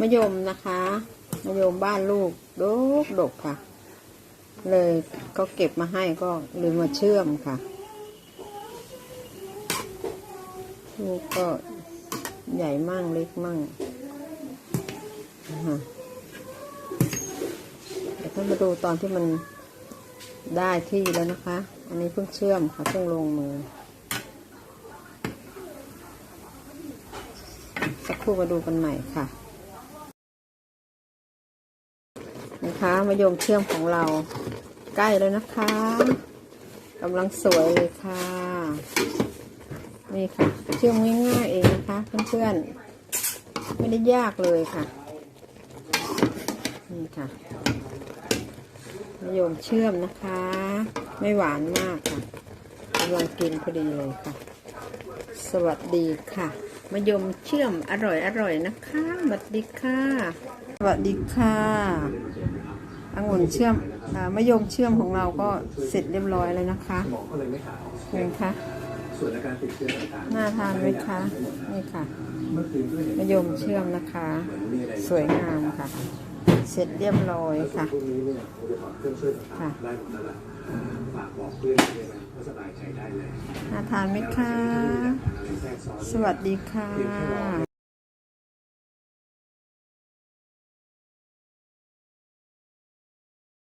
มะยมนะคะมะยมบ้านลูกดกดกค่ะ เลยก็เก็บมาให้ก็เลยมาเชื่อมค่ะ ลูกก็ใหญ่มั่งเล็กมั่งนะเดี๋ยวท่านมาดูตอนที่มันได้ที่แล้วนะคะ อันนี้เพิ่งเชื่อมค่ะเพิ่งลงมือ สักครู่มาดูกันใหม่ค่ะ นะคะมะยมเชื่อมของเราใกล้แล้วนะคะกำลังสวยเลยค่ะ นี่ค่ะ เชื่อมง่ายๆเองนะคะเพื่อนๆไม่ได้ยากเลยค่ะ นี่ค่ะมะยมเชื่อมนะคะ ไม่หวานมากค่ะกำลังกินพอดีเลยค่ะ สวัสดีค่ะมะยมเชื่อมอร่อยอร่อยๆนะคะสวัสดีค่ะ วัสดีค่ะองุ่นเชื่อมอมะยมเชื่อมของเราก็เสร็จเรียบร้อยแล้วนะคะหมอก็เลยไม่หายเห็นคะส่วนอาการติดเชื้อต่างน่าทานไหมคะนี่ค่ะมะยมเชื่อมนะคะ สวยงามค่ะ เสร็จเรียบร้อยค่ะพวกนี้เนี่ยอุปกรณ์เครื่องช่วยต่างๆได้หมดแล้วล่ะน่าทานไหมคะ สวัสดีค่ะ